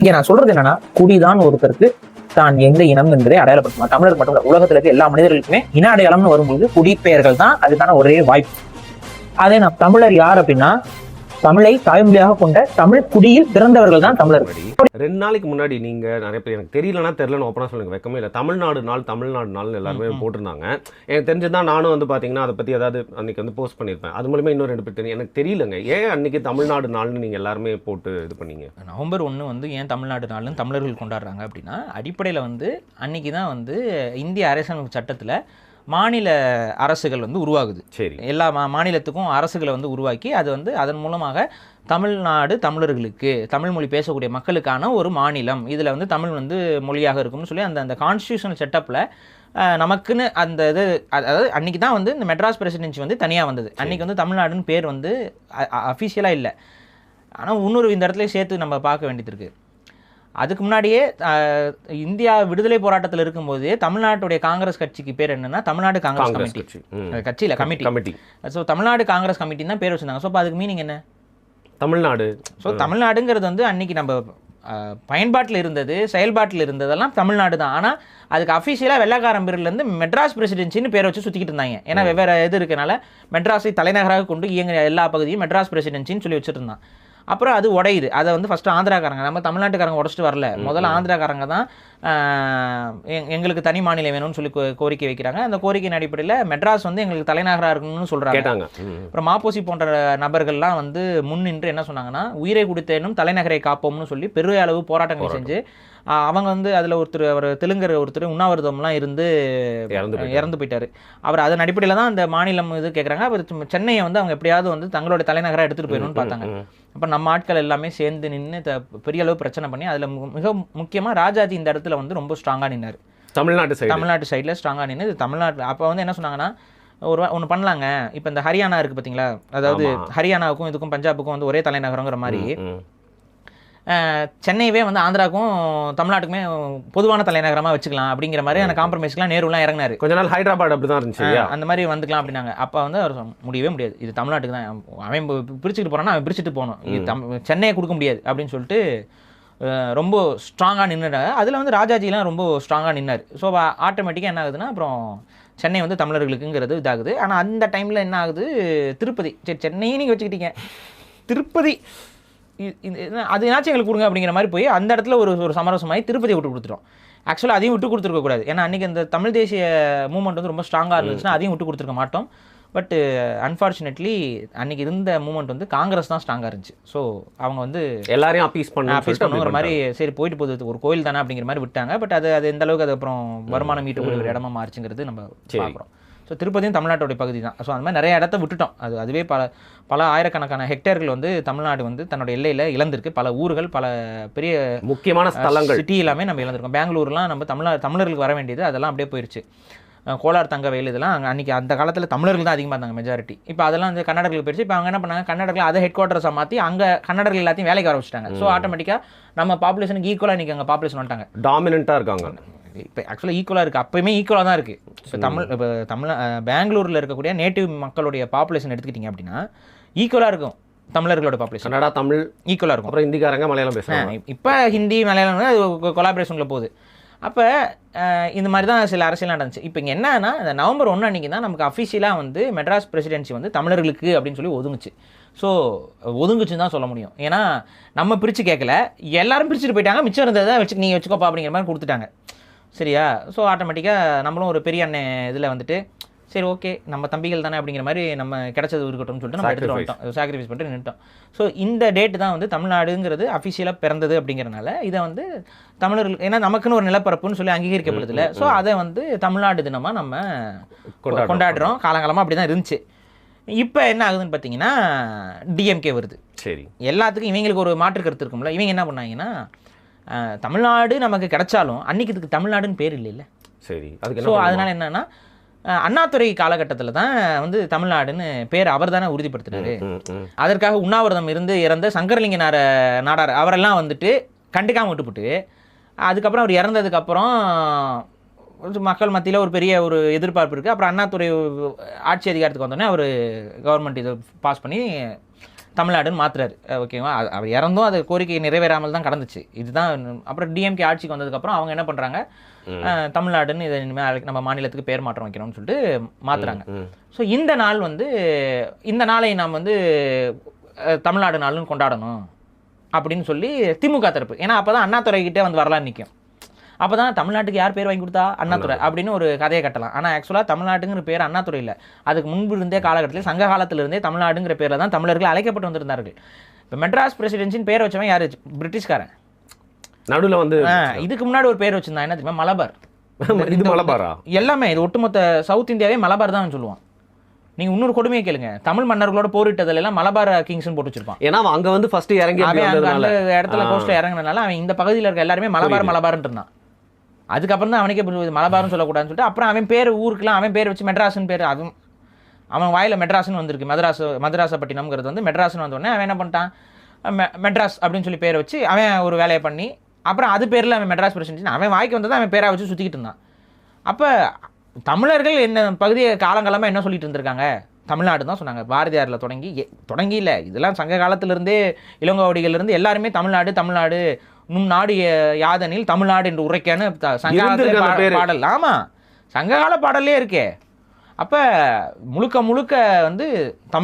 இங்க நான் சொல்றது என்னன்னா குடிதான் ஒருத்தருக்கு தான் எந்த இனம் என்பதை அடையாளப்படுத்துமா? தமிழர் மட்டும் இல்ல, உலகத்துல இருக்க எல்லா மனிதர்களுக்குமே இன அடையாளம்னு வரும்போது குடிப்பெயர்கள் தான் அதுக்கான ஒரே வாய்ப்பு. அதே நான் தமிழர் யார் அப்படின்னா தமிழை தாய்மொழியாக கொண்ட தமிழ் குடியில் பிறந்தவர்கள் தான் தமிழர்கள் ரெண்டு நாளைக்கு முன்னாடி நீங்க நிறைய பேர் எனக்கு தெரியலனா தெரியலன்னு ஓப்பனா சொல்லுங்க. வெக்கமே இல்லை. தமிழ்நாடு நாள் தமிழ்நாடு நாள்னு எல்லாருமே. போட்டிருந்தாங்க. எனக்கு தெரிஞ்சதுதான் நானும் வந்து பாத்தீங்கன்னா அதை பத்தி ஏதாவது அன்னைக்கு வந்து போஸ்ட் பண்ணியிருப்பேன். அது மூலமா இன்னும் ரெண்டு பேர் தெரியும் எனக்கு தெரியலங்க. ஏன் அன்னைக்கு தமிழ்நாடு நாள்னு நீங்க எல்லாருமே போட்டு இது பண்ணீங்க? நவம்பர் ஒன்று வந்து ஏன் தமிழ்நாடு நாளும் தமிழர்கள் கொண்டாடுறாங்க அப்படின்னா அடிப்படையில் வந்து அன்னைக்கு தான் வந்து இந்திய அரசியலமைப்பு சட்டத்தில் மாநில அரசுகள் வந்து உருவாகுது. சரி. எல்லா மா மாநிலத்துக்கும் அரசுகளை வந்து உருவாக்கி அது வந்து அதன் மூலமாக தமிழ்நாடு தமிழர்களுக்கு தமிழ் மொழி பேசக்கூடிய மக்களுக்கான ஒரு மாநிலம். இதில் வந்து தமிழ் வந்து மொழியாக இருக்கும்னு சொல்லி அந்த அந்த கான்ஸ்டியூஷனல் செட்டப்பில் நமக்குன்னு அந்த இது அதாவது அன்றைக்கி தான் வந்து இந்த மெட்ராஸ் பிரசிடென்சி வந்து தனியாக வந்தது. அன்றைக்கி வந்து தமிழ்நாடுன்னு பேர் வந்து அஃபிஷியலாக இல்லை. ஆனால் இன்னொரு இந்த இடத்துல சேர்த்து நம்ம பார்க்க வேண்டியது இருக்குது அதுக்கு முன்னாடியே இந்தியா விடுதலை போராட்டத்தில் இருக்கும்போதே தமிழ்நாட்டுடைய காங்கிரஸ் கட்சிக்கு பேர் என்னன்னா தமிழ்நாடு காங்கிரஸ் கமிட்டி. கட்சியில் committee. Committee. So Tamil Nadu Congress கமிட்டின்னு தான் பேர் வச்சிருந்தாங்க. ஸோ அதுக்கு மீனிங் என்ன? தமிழ்நாடு. ஸோ தமிழ்நாடுங்கிறது வந்து அன்னைக்கு நம்ம பயன்பாட்டில் இருந்தது செயல்பாட்டில் இருந்ததெல்லாம் தமிழ்நாடு தான். ஆனால் அதுக்கு அஃபிஷியலாக வெள்ளக்காரன் பேர்லேருந்து மெட்ராஸ் பிரசிடென்சின்னு பேர் வச்சு சுற்றிக்கிட்டு இருந்தாங்க. ஏன்னா வெவ்வேறு இது இருக்கனால மெட்ராஸை தலைநகராக கொண்டு இயங்குற எல்லா பகுதியும் மெட்ராஸ் பிரசிடென்சின்னு சொல்லி வச்சுருந்தான். அப்புறம் அது உடையுது. அதை வந்து ஃபஸ்ட்டு ஆந்திராக்காரங்க நம்ம தமிழ்நாட்டுக்காரங்க உடச்சிட்டு வரல. முதல்ல ஆந்திராக்காரங்க தான் எங்களுக்கு தனி மாநிலம் வேணும்னு சொல்லி கோ- கோரிக்கை வைக்கிறாங்க. அந்த கோரிக்கையின் அடிப்படையில் மெட்ராஸ் வந்து எங்களுக்கு தலைநகராக இருக்கணும்னு சொல்கிறாங்க. அப்புறம் மாப்போசி போன்ற நபர்கள்லாம் வந்து முன்னின்று என்ன சொன்னாங்கன்னா உயிரை குடித்தேனும் தலைநகரை காப்போம்னு சொல்லி பெரிய அளவு போராட்டங்கள் செஞ்சு அவங்க வந்து அதில் ஒருத்தர் அவர் தெலுங்கர் ஒருத்தர் உண்ணாவிரதம்லாம் இருந்து இறந்து போயிட்டாரு. இறந்து போயிட்டாரு. அவர் அதன் அடிப்படையில் தான் அந்த மாநிலம் இது கேட்குறாங்க அவர் சென்னையை வந்து அவங்க எப்படியாவது வந்து தங்களோட தலைநகராக எடுத்துகிட்டு போயிடணும்னு பார்த்தாங்க. அப்போ நம்ம ஆட்கள் எல்லாமே சேர்ந்து நின்று பெரிய அளவு பிரச்சனை பண்ணி அதில் மிக முக்கியமாக ராஜாஜி இந்த இடத்துல வந்து ரொம்ப ஸ்ட்ராங்காக நின்னார். தமிழ்நாட்டு சைடு தமிழ்நாட்டு சைடில் ஸ்ட்ராங்காக நின்று இது தமிழ்நாட்டு அப்போ வந்து என்ன சொன்னாங்கன்னா ஒரு ஒன்று பண்ணலாங்க. இப்போ இந்த ஹரியானா இருக்குது பார்த்தீங்களா அதாவது. ஹரியானாவுக்கும் இதுக்கும் பஞ்சாபுக்கும் வந்து ஒரே தலைநகரங்கிற மாதிரி சென்னையவே வந்து ஆந்திராவுக்கும் தமிழ்நாட்டுக்குமே பொதுவான தலைநகரமாக வச்சுக்கலாம் அப்படிங்கிற மாதிரியான காம்ப்ரமைஸ்க்குலாம் நேருலாம் இறங்கினாரு. கொஞ்ச நாள் ஹைதராபாத் அப்படிதான் இருந்துச்சு இல்லையா? அந்த மாதிரி வந்துக்கலாம் அப்படின்னாங்க. அப்போ வந்து அவர் முடியவே முடியாது. இது தமிழ்நாட்டுக்கு தான் அவன் பிரிச்சுட்டு போறான்னா அவன் பிரிச்சுட்டு போகணும். இது தம் சென்னையை கொடுக்க முடியாது அப்படின்னு சொல்லிட்டு ரொம்ப ஸ்ட்ராங்காக நின்றுட்டாங்க அதில் வந்து ராஜாஜிலாம் ரொம்ப ஸ்ட்ராங்காக நின்னார். ஸோ ஆட்டோமேட்டிக்காக என்ன ஆகுதுன்னா அப்புறம் சென்னை வந்து தமிழர்களுக்குங்கிறது இதாகுது. ஆனால் அந்த டைமில் என்ன ஆகுது? திருப்பதி. சரி சென்னையை நீங்கள் வச்சுக்கிட்டீங்க. திருப்பதி. அது என்னாச்சும் எங்களுக்கு கொடுங்க அப்படிங்கிற மாதிரி போய் அந்த இடத்துல ஒரு ஒரு சமரசமாகி திருப்பதியை விட்டு கொடுத்துட்டோம். ஆக்சுவலாக அதையும் விட்டு கொடுத்துருக்க கூடாது. ஏன்னா அன்றைக்கி அந்த தமிழ் தேசிய மூமெண்ட் வந்து ரொம்ப ஸ்ட்ராங்காக இருந்துச்சுன்னா அதையும் விட்டு கொடுத்துருக்க மாட்டோம். பட் அன்ஃபார்ச்சுனேட்லி அன்னைக்கு இருந்த மூமெண்ட் வந்து காங்கிரஸ் தான் ஸ்ட்ராங்காக இருந்துச்சு. ஸோ அவங்க வந்து எல்லாரையும் அப்பீஸ் பண்ணு அப்பீஸ் பண்ணுங்கிற மாதிரி சரி போயிட்டு போகுது. ஒரு கோயில் தானே அப்படிங்கிற மாதிரி விட்டாங்க. பட் அது அது எந்த அளவுக்கு அது அப்புறம் வருமானம் ஈட்டக்கூடிய ஒரு இடமா மாறுச்சுங்கிறது நம்ம. பார்க்குறோம். ஸோ திருப்பதியும் தமிழ்நாட்டோட பகுதி தான் ஸோ அந்த மாதிரி நிறைய இடத்த விட்டுட்டோம். அது அதுவே பல பல ஆயிரக்கணக்கான ஹெக்டேர்கள் வந்து தமிழ்நாடு வந்து தன்னோட எல்லையில் இழந்திருக்கு. பல ஊர்கள் பல பெரிய முக்கியமான ஸ்தலங்கள். சிட்டி எல்லாமே நம்ம இழந்திருக்கோம். பெங்களூர்லாம் நம்ம தமிழ தமிழர்களுக்கு வர வேண்டியது அதெல்லாம் அப்படியே போயிருச்சு. அஹ் கோலார் தங்கவேல் இதெல்லாம் அங்கே அன்றைக்கி அந்த காலத்தில் தமிழர்கள் தான் அதிகமாக இருந்தாங்க மெஜாரிட்டி இப்போ அதெல்லாம் வந்து கன்னடர்களுக்கு போயிடுச்சு இப்போ அவங்க என்ன பண்ணாங்க? கன்னடர்கள் அதை ஹெட் குவார்ட்டர்ஸை மாற்றி அங்கே கன்னடர்கள் எல்லாத்தையும் வேலைக்கு வர வச்சுட்டாங்க. ஸோ ஆட்டோமேட்டிக்காக நம்ம பாப்புலேஷனுக்கு ஈக்குவலாக இன்றைக்கி அங்கே பாப்புலேஷன் வந்துட்டாங்க. டாமினண்டா இருக்காங்க. இப்போ ஆக்சுவலாக ஈக்குவலாக இருக்குது அப்பயுமே ஈக்குவலாக தான் இருக்குது இப்போ தமிழ் இப்போ தமிழ் பெங்களூரில் இருக்கக்கூடிய நேட்டிவ் மக்களுடைய பாப்புலேஷன் எடுத்துக்கிட்டிங்க அப்படின்னா ஈக்குவலாக இருக்கும் தமிழர்களோட பாப்புலேஷன் கன்னடா தமிழ் ஈக்குவலாக இருக்கும். அப்புறம் ஹிந்திக்காரங்க மலையாளம் பேசுறாங்க. இப்போ ஹிந்தி மலையாளம் அது கொலாபரேஷனில் போகுது. அப்போ இந்த மாதிரி தான் சில அரசியல் நடந்துச்சு. இப்போ இங்கே என்னன்னா இந்த நவம்பர் ஒன்று அன்றைக்கி தான் நமக்கு அஃபிஷியலாக வந்து மெட்ராஸ் பிரசிடென்சி வந்து தமிழர்களுக்கு அப்படின்னு சொல்லி ஒதுங்குச்சு. ஸோ ஒதுங்குச்சுன்னு தான் சொல்ல முடியும். ஏன்னா நம்ம பிரித்து கேட்கல எல்லாரும் பிரிச்சுட்டு போயிட்டாங்க. மிச்சம் இருந்ததை வச்சு நீங்கள் வச்சுக்கோப்பா அப்படிங்கிற மாதிரி கொடுத்துட்டாங்க. சரியா? ஸோ ஆட்டோமேட்டிக்காக நம்மளும் ஒரு பெரிய அண்ணன் இதில் வந்துட்டு சரி ஓகே நம்ம தம்பிகள் தானே அப்படிங்கிற மாதிரி நம்ம கிடைச்சது இருக்கட்டும்னு சொல்லிட்டு நம்ம எடுத்துகிட்டு. வந்துட்டோம். சாக்ரிஃபைஸ் பண்ணிட்டு நின்ட்டோம் ஸோ இந்த டேட் தான் வந்து தமிழ்நாடுங்கிறது அஃபிஷியலாக பிறந்தது அப்படிங்கிறனால இதை வந்து தமிழர்கள் ஏன்னா நமக்குன்னு ஒரு நிலப்பரப்புன்னு சொல்லி அங்கீகரிக்கப்படுதுல ஸோ அதை வந்து தமிழ்நாடு தினமாக நம்ம கொண்டாடுறோம். காலங்காலமாக அப்படி தான் இருந்துச்சு. இப்போ என்ன ஆகுதுன்னு பார்த்தீங்கன்னா டிஎம்கே வருது. சரி. எல்லாத்துக்கும் இவங்களுக்கு ஒரு மாற்று கருத்து இருக்கும்ல. இவங்க என்ன பண்ணாங்கன்னா தமிழ்நாடு நமக்கு கிடைச்சாலும் அன்னைக்கு இதுக்கு தமிழ்நாடுன்னு பேர் இல்லைல்ல. சரி அதுக்கு ஸோ அதனால என்னன்னா அஹ், அண்ணாதுரை காலகட்டத்தில் தான் வந்து தமிழ்நாடுன்னு பேர் அவர் தானே உறுதிப்படுத்தினாரு. அதற்காக உண்ணாவிரதம் இருந்து இறந்த சங்கரலிங்க நார நாடார் அவரெல்லாம் வந்துட்டு கண்டுக்காம விட்டுப்புட்டு அதுக்கப்புறம் அவர் இறந்ததுக்கப்புறம் மக்கள் மத்தியில் ஒரு பெரிய ஒரு எதிர்பார்ப்பு இருக்குது அப்புறம் அண்ணாதுரை ஆட்சி அதிகாரத்துக்கு வந்தோடனே அவர் கவர்மெண்ட் இதை பாஸ் பண்ணி தமிழ்நாடுன்னு மாத்துறாரு. அஹ் ஓகேவா அவர் இறந்தும் அது கோரிக்கை நிறைவேறாமல் தான் கடந்துச்சு. இதுதான் அப்புறம் டிஎம்கே ஆட்சிக்கு வந்ததுக்கப்புறம் அவங்க என்ன பண்ணுறாங்க தமிழ்நாடுன்னு இதை இனிமேல் நம்ம மாநிலத்துக்கு பேர் மாற்றம் வைக்கணும்னு சொல்லிட்டு மாத்துறாங்க. ம். ஸோ இந்த நாள் வந்து இந்த நாளை நாம் வந்து தமிழ்நாடு நாள்னு கொண்டாடணும் அப்படின்னு சொல்லி திமுக தரப்பு. ஏன்னா அப்போ தான் அண்ணாதுரை கிட்டே வந்து வரலான்னு நிற்கும் அப்போ தான் தமிழ்நாட்டுக்கு யார் பேர் வாங்கி கொடுத்தா அண்ணாதுரை அப்படின்னு ஒரு கதையை கட்டலாம். ஆனால் ஆக்சுவலாக தமிழ்நாட்டுங்கிற பேர் அண்ணாதுரை இல்லை. அதுக்கு முன்பு இருந்தே காலகட்டத்தில் சங்க காலத்திலிருந்தே தமிழ்நாடுங்கிற பேரில் தான் தமிழர்கள் அழைக்கப்பட்டு வந்திருந்தார்கள். இப்போ மெட்ராஸ் பிரசிடென்சின்னு பேர் வச்சவன் யார்? பிரிட்டிஷ்காரன். நடுவுல வந்து இதுக்கு முன்னாடி ஒரு பேர் வச்சிருந்தான். என்ன தெரியுமா? மலபார். இது மலபாரா? எல்லாமே இது ஒட்டுமொத்த சவுத் இந்தியாவே மலபார் தான் சொல்லுவான். நீங்க இன்னொரு கொடுமையை கேளுங்க. தமிழ் மன்னர்களோட போரிட்டதுல எல்லாம் மலபார் கிங்ஸ்னு போட்டு வச்சிருப்பான். ஏன்னா அவன் அங்க வந்து ஃபர்ஸ்ட் இறங்கி அந்த இடத்துல ஆ. கோஸ்ட்ல இறங்குனதுனால அவன் இந்த பகுதியில் இருக்க எல்லாருமே மலபார் புரியுது. மலபார்னு இருந்தான். அதுக்கப்புறம் தான் அவனுக்கே புரிஞ்சு மலபாரம் சொல்லக்கூடாதுன்னு சொல்லிட்டு அப்புறம் அவன் பேர் ஊருக்குலாம் அவன் பேர் வச்சு மெட்ராஸ்னு பேர் அதுவும் அவன் வாயில் மெட்ராஸ்னு வந்திருக்கு மதராஸ் மதராசப்பட்டினம்ங்கிறது வந்து மெட்ராஸ்னு வந்தோடனே அவன் என்ன பண்ணிட்டான்? மெ- மெட்ராஸ் அப்படின்னு சொல்லி பேரை வச்சு அவன் ஒரு வேலையை பண்ணி அப்புறம் அது பேரில் அவன் மெட்ராஸ் பிரசிடென்ட் அவன் வாய்க்கு வந்ததை அவன் பேரை வச்சு சுற்றிக்கிட்டு இருந்தான். அப்போ தமிழர்கள் என்ன பகுதியை காலங்காலமாக என்ன சொல்லிட்டு இருந்திருக்காங்க? தமிழ்நாடு தான் சொன்னாங்க பாரதியாரில் தொடங்கி தொடங்கி இல்லை இதெல்லாம் சங்க காலத்திலிருந்தே இளங்கோவடிகள்லேருந்து எல்லாருமே தமிழ்நாடு தமிழ்நாடு நும் நாடு யாதனில் தமிழ்நாடு என்று பேரு. பாடல். ஆமாம் சங்ககால பாடல்லே இருக்கே. அப்போ முழுக்க முழுக்க வந்து தமிழ்